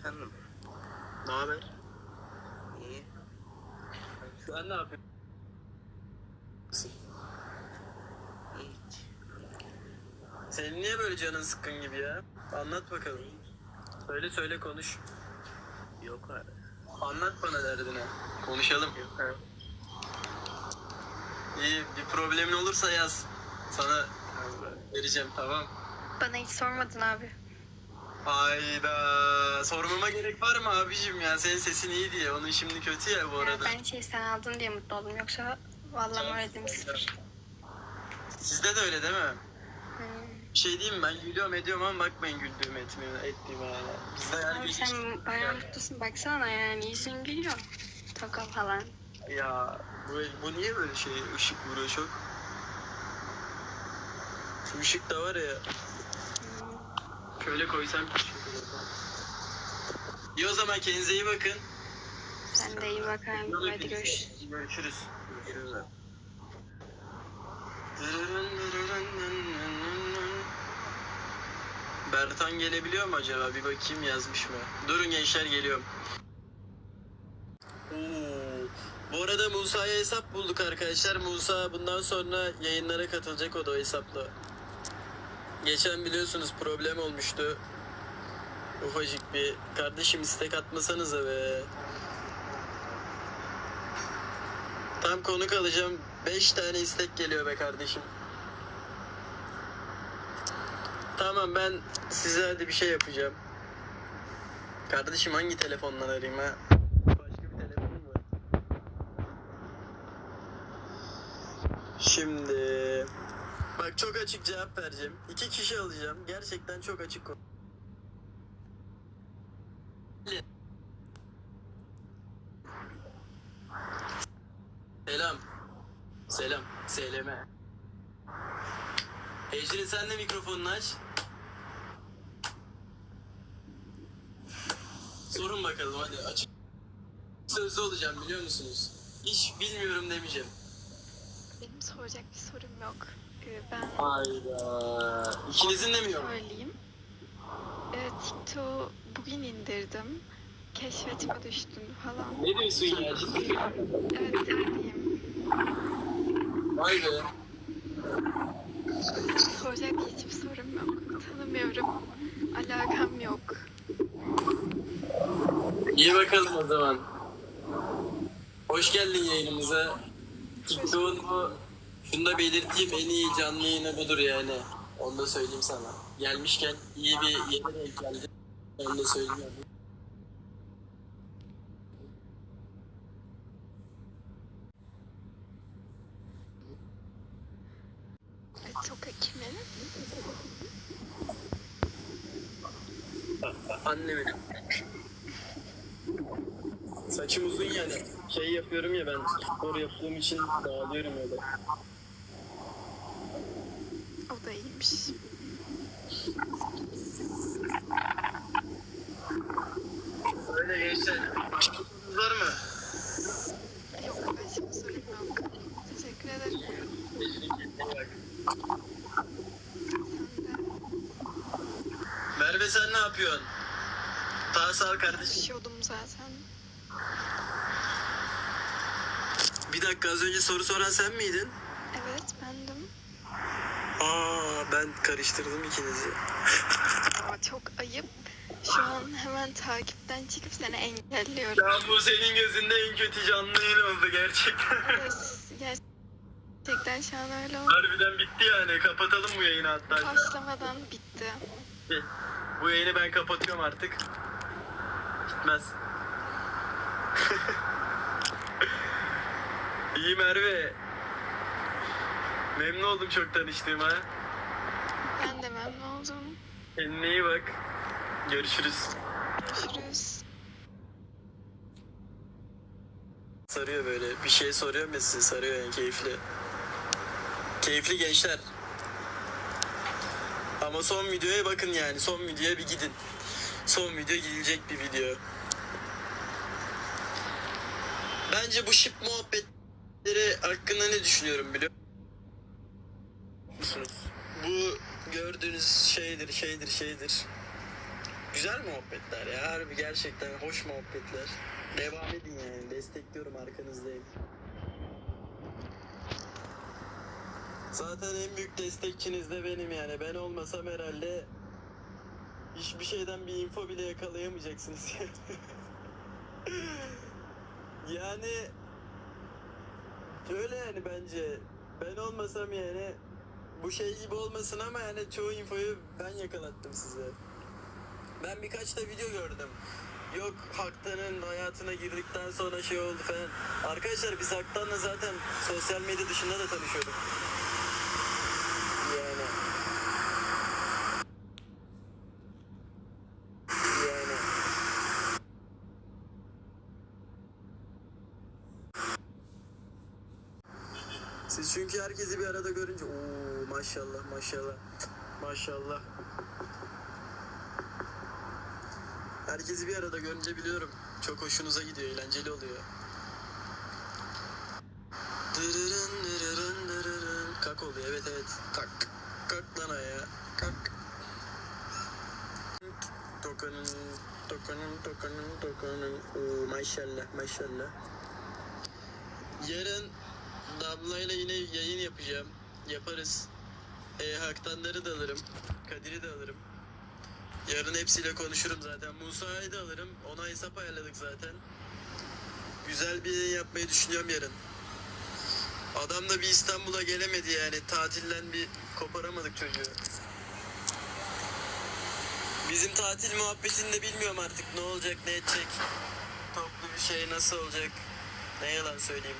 Efendim? Ne haber? İyi. Şu an ne yapıyorsun? Hiç. Senin niye böyle canın sıkkın gibi ya? Anlat bakalım. Söyle söyle konuş. Yok abi. Anlat bana derdini. Konuşalım. İyi bir problemin olursa yaz. Sana vereceğim tamam. Bana hiç sormadın abi. Hayda. Sormama gerek var mı abicim ya? Senin sesin iyi diye. Onun şimdi kötü ya bu arada. ben şey sen aldın diye mutlu oldum. Yoksa vallahi moralim sıfır. Sizde de öyle değil mi? Hmm. Bir şey diyeyim mi? Ben gülüyorum ediyorum ama bakmayın güldüğüm etmiyor, ettiğime hala. Bizde yani Abi sen bayağı mutlusun. Baksana yani yüzün gülüyor. Toka falan. Ya bu, bu niye böyle şey ışık vuruyor çok? Şu ışık da var ya. Şöyle koysam İyi o zaman kendinize iyi bakın. Sen de iyi bak abi. Hadi görüşürüz. Görüşürüz. Görüşürüz abi. Bertan gelebiliyor mu acaba? Bir bakayım yazmış mı? Durun gençler geliyorum. Oo. Bu arada Musa'ya hesap bulduk arkadaşlar. Musa bundan sonra yayınlara katılacak o da o hesapla. Geçen biliyorsunuz problem olmuştu. Ufacık bir. Kardeşim istek atmasanıza be. Tam konuk alacağım. 5 tane istek geliyor be kardeşim. Tamam ben size hadi bir şey yapacağım. Kardeşim hangi telefondan arayayım ha? Başka bir telefon mu? Şimdi bak çok açık cevap vereceğim. İki kişi alacağım. Gerçekten çok açık konu. Selam. Selam. Seleme. Ecrin sen de mikrofonunu aç. Sorun bakalım hadi açık. Sözlü olacağım biliyor musunuz? Hiç bilmiyorum demeyeceğim. Benim soracak bir sorum yok. Ee, ben Hayda. İkinizin de mi yok? söyleyeyim. Ee, TikTok'u bugün indirdim. Keşfetime düştün falan. Ne diyorsun ya ciddi? Evet ciddiyim. Vay be. Soracak hiçbir sorum yok. Tanımıyorum. Alakam yok. İyi bakalım o zaman. Hoş geldin yayınımıza. TikTok'un bu şunu da belirteyim en iyi canlı yayını budur yani. Onu da söyleyeyim sana. Gelmişken iyi bir yere denk geldi. Onu da söyleyeyim. Çok kimin? Annemin. Saçım uzun yani. Şey yapıyorum ya ben spor yaptığım için dağılıyorum öyle. O da iyiymiş. Öyle gençler. Var mı? Yok bir sorum yok. Teşekkür ederim. Merve sen ne yapıyorsun? Daha sağ ol kardeşim. Konuşuyordum zaten. Bir dakika az önce soru soran sen miydin? Evet bendim. Aa ben karıştırdım ikinizi. Ama çok ayıp. Şu an hemen takipten çıkıp seni engelliyorum. Ya bu senin gözünde en kötü canlı yayın oldu gerçekten. Evet, gerçekten şu an öyle oldu. Harbiden bitti yani. Kapatalım bu yayını hatta. Başlamadan bitti. Bu yayını ben kapatıyorum artık. Gitmez. İyi Merve. Memnun oldum çok tanıştığıma. Ben de memnun oldum. Kendine iyi bak. Görüşürüz. Görüşürüz. Sarıyor böyle. Bir şey soruyor ya size sarıyor yani keyifli. Keyifli gençler. Ama son videoya bakın yani. Son videoya bir gidin. Son video gidilecek bir video. Bence bu şip muhabbetleri hakkında ne düşünüyorum biliyor musunuz? Bu gördüğünüz şeydir, şeydir, şeydir. Güzel muhabbetler ya harbi gerçekten hoş muhabbetler. Devam edin yani destekliyorum arkanızdayım. Zaten en büyük destekçiniz de benim yani. Ben olmasam herhalde hiçbir şeyden bir info bile yakalayamayacaksınız. yani öyle yani bence. Ben olmasam yani bu şey gibi olmasın ama yani çoğu infoyu ben yakalattım size. Ben birkaç da video gördüm. Yok Haktan'ın hayatına girdikten sonra şey oldu falan. Arkadaşlar biz Haktan'la zaten sosyal medya dışında da tanışıyorduk. Yani. Yani. Siz çünkü herkesi bir arada görünce ooo maşallah maşallah maşallah. Herkesi bir arada görünce biliyorum. Çok hoşunuza gidiyor, eğlenceli oluyor. Dırırın dırırın dırırın. Kalk oluyor, evet evet. Kalk. Kalk lan ayağa. Kalk. Tokanın, tokanın, tokanın, tokanın. Oo, maşallah, maşallah. Yarın Damla'yla yine yayın yapacağım. Yaparız. E, Haktanları da alırım. Kadir'i de alırım. Yarın hepsiyle konuşurum zaten. Musa'yı da alırım. Ona hesap ayarladık zaten. Güzel bir yayın yapmayı düşünüyorum yarın. Adam da bir İstanbul'a gelemedi yani. Tatilden bir koparamadık çocuğu. Bizim tatil muhabbetini de bilmiyorum artık ne olacak ne edecek. Toplu bir şey nasıl olacak. Ne yalan söyleyeyim.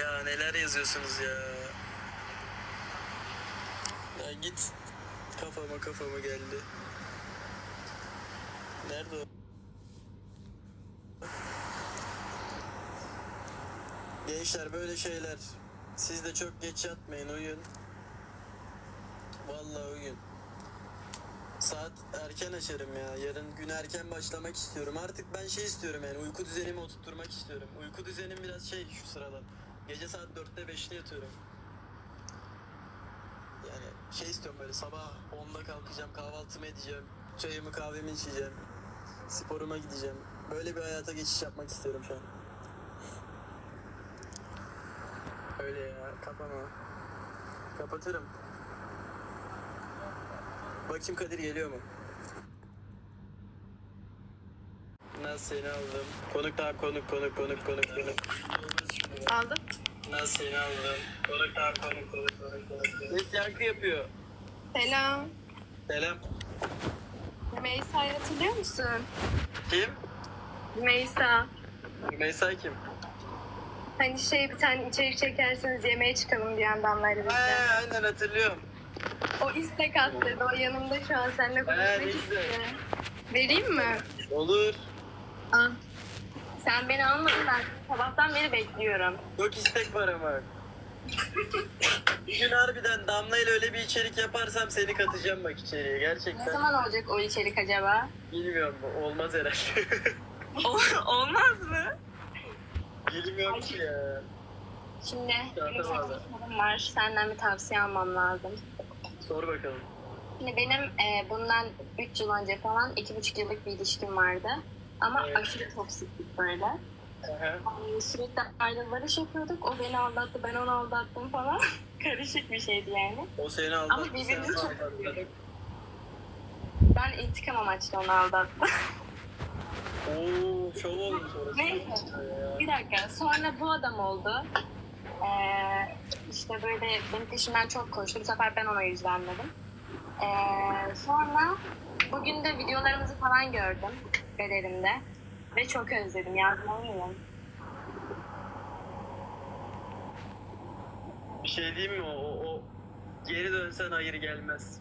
Ya neler yazıyorsunuz ya. Ya git. Kafama kafama geldi. Nerede o? Gençler böyle şeyler. Siz de çok geç yatmayın uyuyun. Vallahi uyuyun. Saat erken açarım ya. Yarın gün erken başlamak istiyorum. Artık ben şey istiyorum yani uyku düzenimi oturtturmak istiyorum. Uyku düzenim biraz şey şu sıralar. Gece saat 4'te 5'te yatıyorum. Yani şey istiyorum böyle sabah 10'da kalkacağım, kahvaltımı edeceğim, çayımı kahvemi içeceğim, sporuma gideceğim. Böyle bir hayata geçiş yapmak istiyorum şu an. Öyle ya, kapama. Kapatırım. Bakayım Kadir geliyor mu? Nasıl seni aldım? Konuk daha konuk konuk konuk konuk konuk. Aldım. Nasıl seni aldım? Konuk daha konuk konuk konuk konuk. Ses yankı yapıyor. Selam. Selam. Meysa'yı hatırlıyor musun? Kim? Meysa. Meysa kim? Hani şey bir tane içerik çekerseniz yemeğe çıkalım diyen damlayla He, birlikte. aynen hatırlıyorum. O istek attı. O yanımda şu an seninle konuşmak istiyor. Vereyim mi? Olur. Sen beni almadın ben sabahtan beri bekliyorum. Çok istek var ama. Bir gün harbiden Damla ile öyle bir içerik yaparsam seni katacağım bak içeriye Ne gerçekten. zaman olacak o içerik acaba? Bilmiyorum olmaz herhalde. Olmaz mı? Bilmiyorum ki ya. Şimdi benim sorum var. Senden bir tavsiye almam lazım. Sor bakalım. Şimdi benim e, bundan 3 yıl önce falan 2,5 yıllık bir ilişkim vardı. Ama aşırı toksiktik böyle. Aha. Yani sürekli ayrılış yapıyorduk. O beni aldattı, ben onu aldattım falan. Karışık bir şeydi yani. O seni Ama aldattı. birbirimizi sen çok seviyorduk. Ben intikam amaçlı onu aldattım. Oo şov olmuş orası. Neyse. Bir dakika. Sonra bu adam oldu. Ee, işte böyle benim peşimden çok koştu. Bu sefer ben ona yüz vermedim. Ee, sonra bugün de videolarımızı falan gördüm galerimde. Ve çok özledim. Yazmalıyım. Bir şey diyeyim mi? O, o, o geri dönsen hayır gelmez.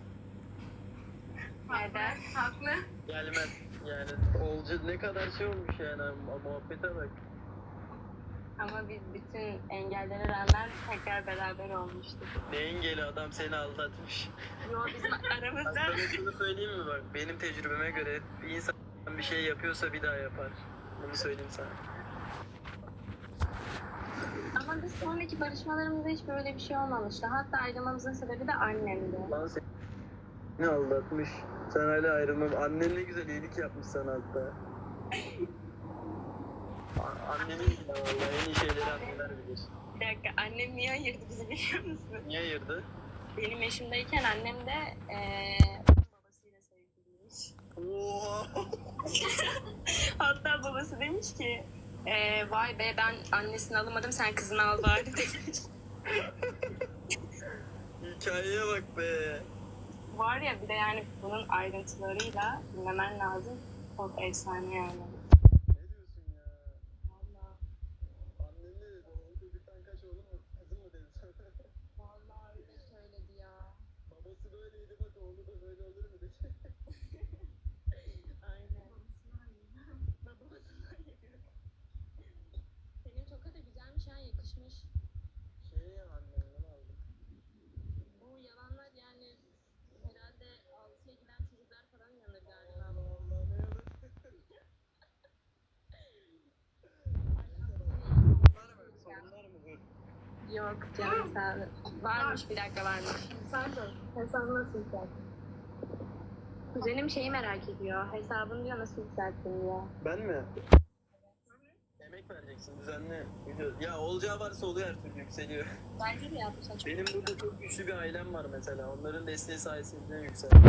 Neden? Haklı. Gelmez. Yani olcu ne kadar şey olmuş yani ama muhabbete bak. Ama biz bütün engellere rağmen tekrar beraber olmuştuk. Ne engeli adam seni aldatmış. Yo bizim aramızda sana şunu söyleyeyim mi bak benim tecrübeme göre bir insan bir şey yapıyorsa bir daha yapar. Bunu söyleyeyim sana. ama biz sonraki barışmalarımızda hiç böyle bir şey olmamıştı. Hatta ayrılmamızın sebebi de annemdi. Lan seni ne aldatmış. Sen hala ayrılmam. Annen ne güzel iyilik yapmış sana hatta. Annenin ya vallahi en iyi şeyleri anneler bilir. Bir dakika annem niye ayırdı bizi biliyor musun? Niye ayırdı? Benim yaşımdayken annem de. Oha! Hatta babası demiş ki eee vay be ben annesini alamadım sen kızını al bari demiş. Hikayeye bak be. Var ya bir de yani bunun ayrıntılarıyla dinlemen lazım. Çok efsane yani. Ne diyorsun ya? Vallahi, Annen ne dedi? Oğlum bir tane kaç oğlum mu? Kızım mı dedi sana? vallahi öyle söyledi ya. Babası böyleydi bak oğlu da böyle olur mu dedi. Aynen. Senin toka da güzelmiş ha yakışmış. Şey ya annemden aldım. Bu yalanlar yani herhalde 6'ya giden çocuklar falan inanır galiba. Allah Allah ne yalan. Sorunlar mı bu? Yok canım sağ ol. Varmış bir dakika varmış. Pardon. Hesabı nasıl yükselttin? Kuzenim şeyi merak ediyor. Hesabını diyor nasıl yükselttin diyor. Ben mi? Emek vereceksin düzenli. video- Ya olacağı varsa oluyor her türlü yükseliyor. Bence de ya bu saçma. Benim burada çok güçlü bir ailem var mesela. Onların desteği sayesinde yükseldim.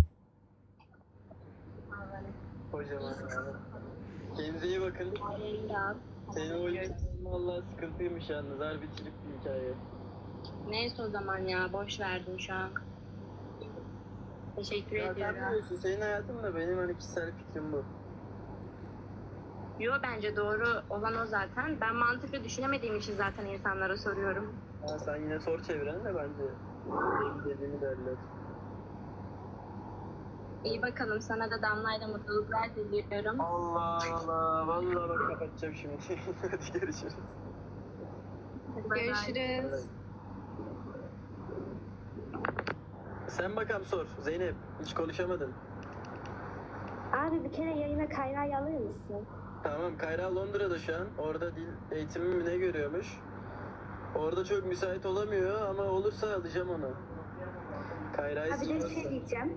Kocaman yani. Kendinize iyi bakın. Aileyi de al. Senin o hikayen valla sıkıntıymış yalnız. Harbi çirkin bir hikaye. Neyse o zaman ya boş verdim şu an. Teşekkür Ya sen ediyorum. biliyorsun senin hayatın da benim hani kişisel fikrim bu. Yo bence doğru olan o zaten. Ben mantıklı düşünemediğim için zaten insanlara soruyorum. Ha, sen yine sor çevren de bence benim dediğimi derler. İyi bakalım sana da Damla'yla mutluluklar diliyorum. Allah Allah. Vallahi bak kapatacağım şimdi. Hadi görüşürüz. Görüşürüz. Sen bakalım sor. Zeynep hiç konuşamadın. Abi bir kere yayına Kayra'yı alır mısın? Tamam Kayra Londra'da şu an. Orada dil eğitimi mi ne görüyormuş. Orada çok müsait olamıyor ama olursa alacağım onu. Kayra'yı Ha bir de sorarsan. şey diyeceğim.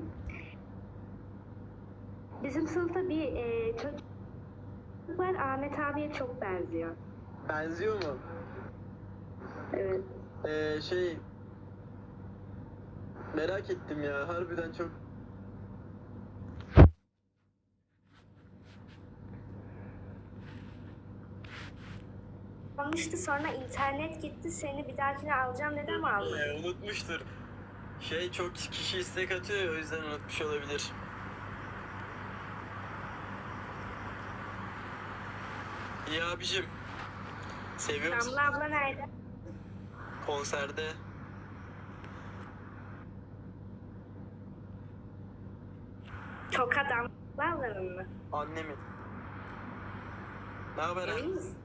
Bizim sınıfta bir e, çocuk var Ahmet abiye çok benziyor. Benziyor mu? Evet. Ee, şey... Merak ettim ya. Harbiden çok... Almıştı sonra internet gitti seni bir dahakine alacağım dedi ama almadı. Ee, unutmuştur. Şey çok kişi istek atıyor o yüzden unutmuş olabilir. İyi abicim. Seviyor musun? Damla abla nerede? Konserde. Toka Damla ablanın mı? Annemin. Ne haber? Emin misin?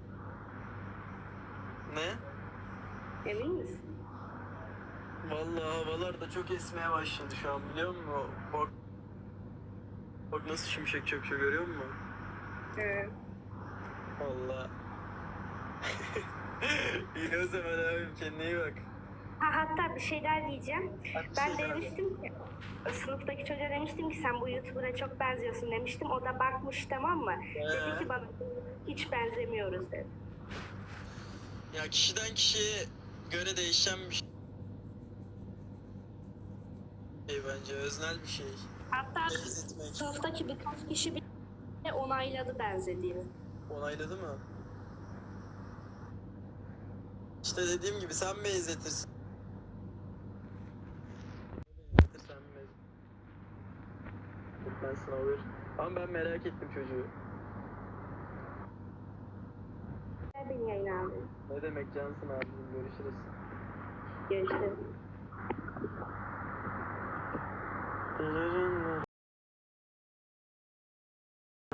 Ne? Emin misin? Vallahi havalar da çok esmeye başladı şu an biliyor musun? Bak, bak nasıl şimşek çakıyor görüyor musun? Hı. Vallahi. iyi o zaman abim kendine iyi bak. Ha, hatta bir şey daha diyeceğim. Hadi Ben şey demiştim ki sınıftaki çocuğa demiştim ki sen bu YouTuber'a çok benziyorsun demiştim. O da bakmış tamam mı? Dedi Ee? ki bana hiç benzemiyoruz dedi. Ya kişiden kişiye göre değişen bir şey bence öznel bir şey. Hatta Benzetmek. sınıftaki birkaç kişi bile onayladı benzediğini. Onayladı mı? İşte dediğim gibi sen benzetirsin. Benzetirsen benzetirsin. Gitmezsin olur. Ama ben merak ettim çocuğu. Ver beni yayına abi. Ne demek cansın abicim görüşürüz. Görüşürüz.